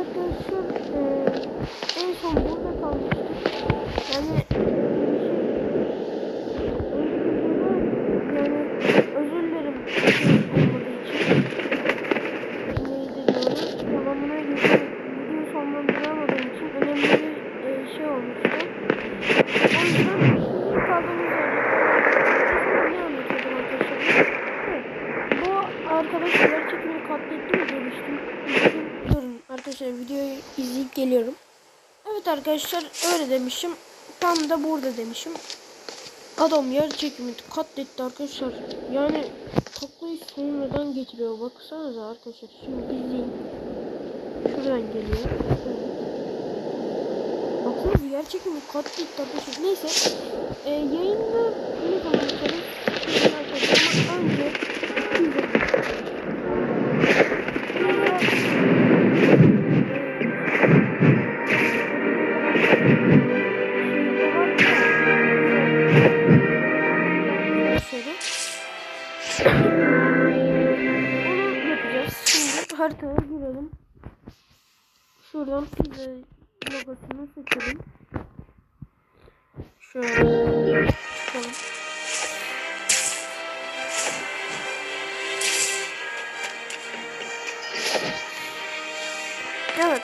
arkadaşlar eee, en son burada kalmıştık. Yani yani özür dilerim. Neydi? Devamına geçen video sonlandıramadığım için önemli bir eee, şey olmuştu. O yüzden şimdi kaldığımız yerden ne anlatıyordum arkadaşlar? Evet. Bu arkadaş gerçekten katletti mi demiştim. Bakın, Durun arkadaşlar videoyu izleyip geliyorum. Evet arkadaşlar öyle demişim. Tam da burada demişim. Adam yer çekimi katletti arkadaşlar. Yani taklayı sonradan getiriyor. Baksanıza arkadaşlar. Şimdi izleyin. Şuradan geliyor. Baksanıza yer çekimi katletti arkadaşlar. Neyse. E, yayında ne zaman Şimdi haritaya girelim. Şuradan pizza logosunu seçelim. Şöyle çıkalım. Evet.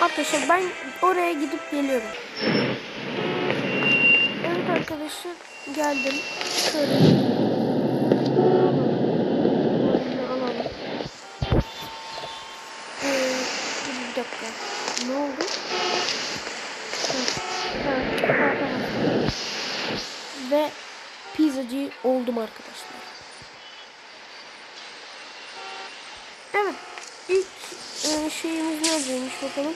Arkadaşlar ben oraya gidip geliyorum. Arkadaşlar geldim. Şöyle. Alalım. Ee. Ne oldu? Ha, ha, ha. Ve pizzacı oldum arkadaşlar. Evet. İlk e, şeyimiz neredeymiş bakalım.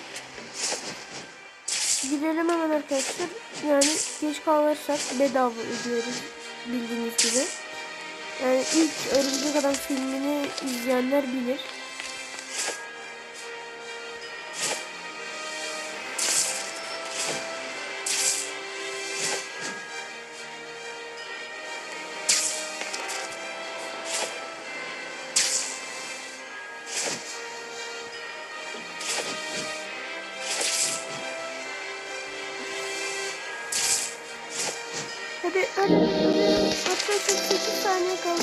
Gidelim hemen arkadaşlar. Yani geç kalırsak bedava ödüyoruz bildiğiniz gibi. Yani ilk Örümcek Adam filmini izleyenler bilir.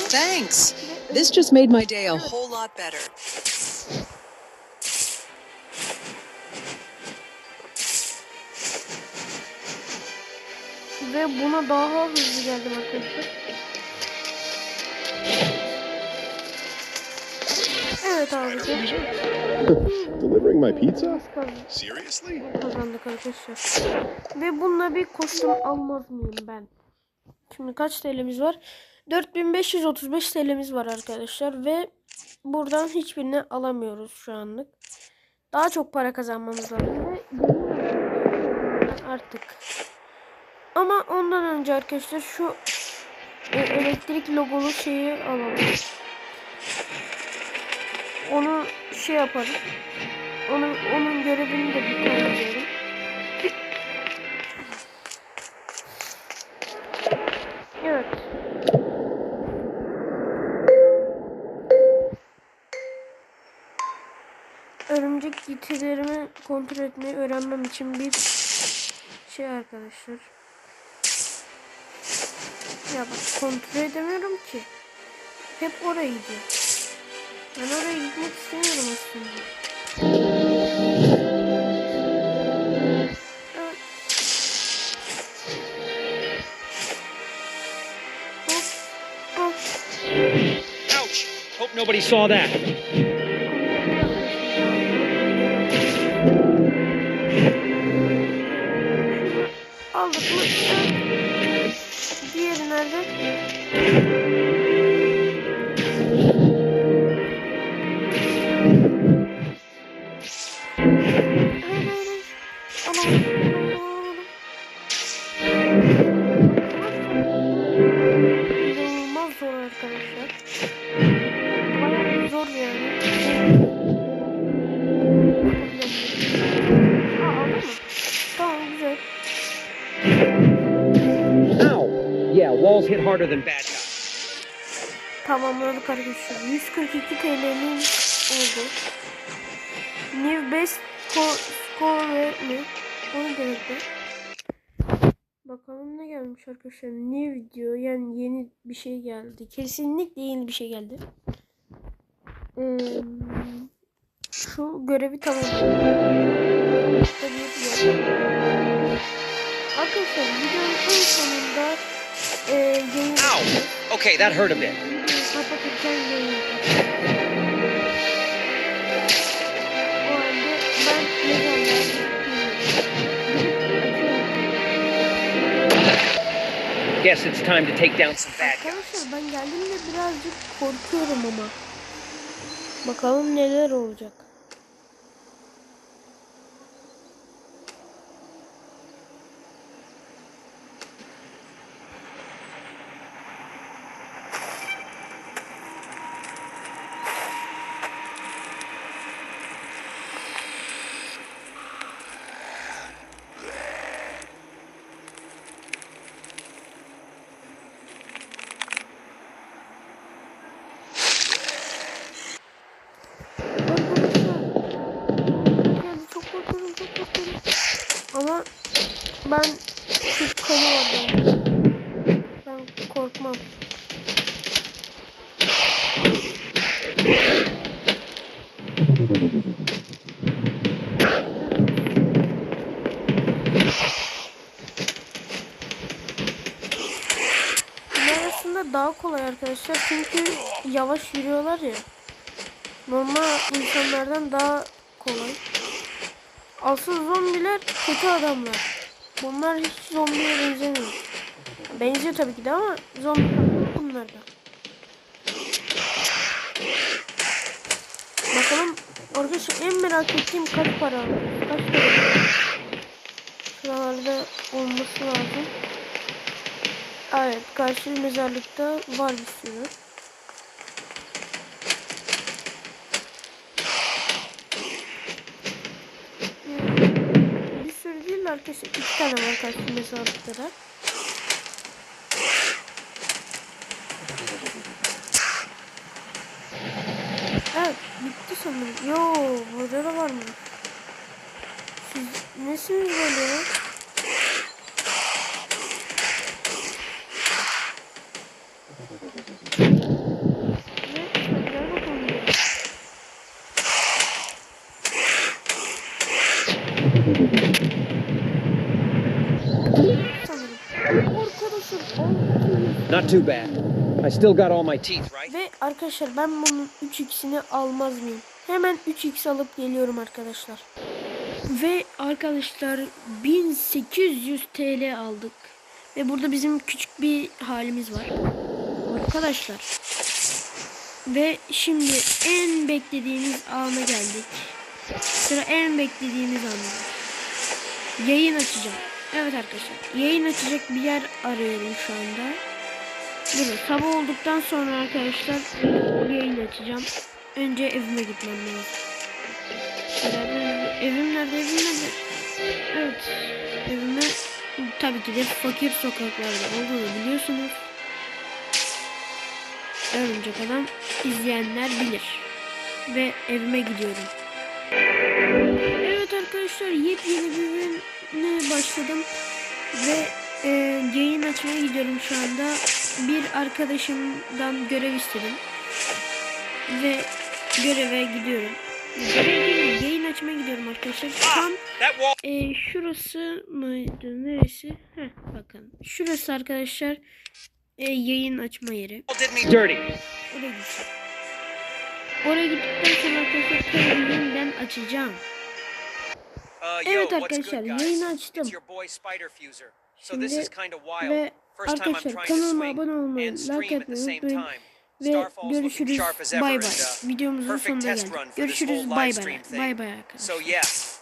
Thanks. This just made my day a whole lot better. Ve buna daha hızlı geldim arkadaşlar. Evet abicim. Delivering my pizza? Seriously? Kazandık arkadaşlar. Ve bununla bir kostüm almaz mıyım ben? Şimdi kaç TL'miz var? 4535 TL'miz var arkadaşlar ve buradan hiçbirini alamıyoruz şu anlık. Daha çok para kazanmamız lazım artık. Ama ondan önce arkadaşlar şu e, elektrik logolu şeyi alalım. Onu şey yaparım. Onun onun görevini kontrol etmeyi öğrenmem için bir şey arkadaşlar. Ya bak kontrol edemiyorum ki. Hep oraya gidiyor. Ben oraya gitmek istemiyorum aslında. Ouch! Hope nobody saw that. Aldık mı? Evet. Diğeri Walls hit harder than bad guys. tamamladık arkadaşlar. 142 TL'nin oldu. New Best Score, mi? O ne demekti? Bakalım ne gelmiş arkadaşlar. New diyor. Yani yeni bir şey geldi. Kesinlikle yeni bir şey geldi. Hmm, şu görevi tamamladım. Arkadaşlar videonun sonunda Ow! Okay, that hurt a bit. Kapatırken Guess it's time to take down some bad guys. Arkadaşlar ben geldiğimde birazcık korkuyorum ama. Bakalım neler olacak. Yani çok korkuyorum, çok korkuyorum. Ama ben Türk benim. Ben korkmam. Aslında daha kolay arkadaşlar çünkü yavaş yürüyorlar ya. Normal insanlardan daha kolay. Asıl zombiler kötü adamlar. Bunlar hiç zombiye benzemiyor. Benziyor tabii ki de ama zombi farklı bunlarda. Bakalım arkadaşlar en merak ettiğim kaç para? Kaç para? Şuralarda olması lazım. Evet karşı mezarlıkta var bir sürü. Bir arkadaşlar iki tane var karşı mezarlıkta da. Evet bitti sanırım. Yo burada da var mı? Siz nesiniz böyle? Ve gel bakalım. buraya. sanırım. Arkadaşlar altı Not too bad. I still got all my teeth, right? Ve arkadaşlar ben bunun 3x'ini almaz mıyım? Hemen 3x alıp geliyorum arkadaşlar. Ve arkadaşlar 1800 TL aldık. Ve burada bizim küçük bir halimiz var. Arkadaşlar. Ve şimdi en beklediğimiz ana geldik. Sıra en beklediğimiz anda. Yayın açacağım. Evet arkadaşlar. Yayın açacak bir yer arıyorum şu anda. Burada sabah olduktan sonra arkadaşlar yayın açacağım. Önce evime gitmem lazım. Evim nerede? Evim nerede? Evet. Evime tabii ki de fakir sokaklarda olduğunu biliyorsunuz. Örümcek adam izleyenler bilir. Ve evime gidiyorum. Arkadaşlar yepyeni bir güne başladım. Ve e, yayın açmaya gidiyorum şu anda. Bir arkadaşımdan görev istedim. Ve göreve gidiyorum. Yayın açmaya gidiyorum arkadaşlar. Tam e, şurası mıydı? Neresi? Heh, bakın. Şurası arkadaşlar e, yayın açma yeri. Oraya gideceğim. Oraya gittikten sonra arkadaşlar yeniden açacağım. Uh, Evet arkadaşlar yayını açtım. Şimdi ve arkadaşlar kanalıma abone olmayı, like stream at the etmeyi same unutmayın. Ve görüşürüz. Bay and, bay. uh, Videomuzun sonuna geldik. Görüşürüz. Bay bay. Bay bay arkadaşlar.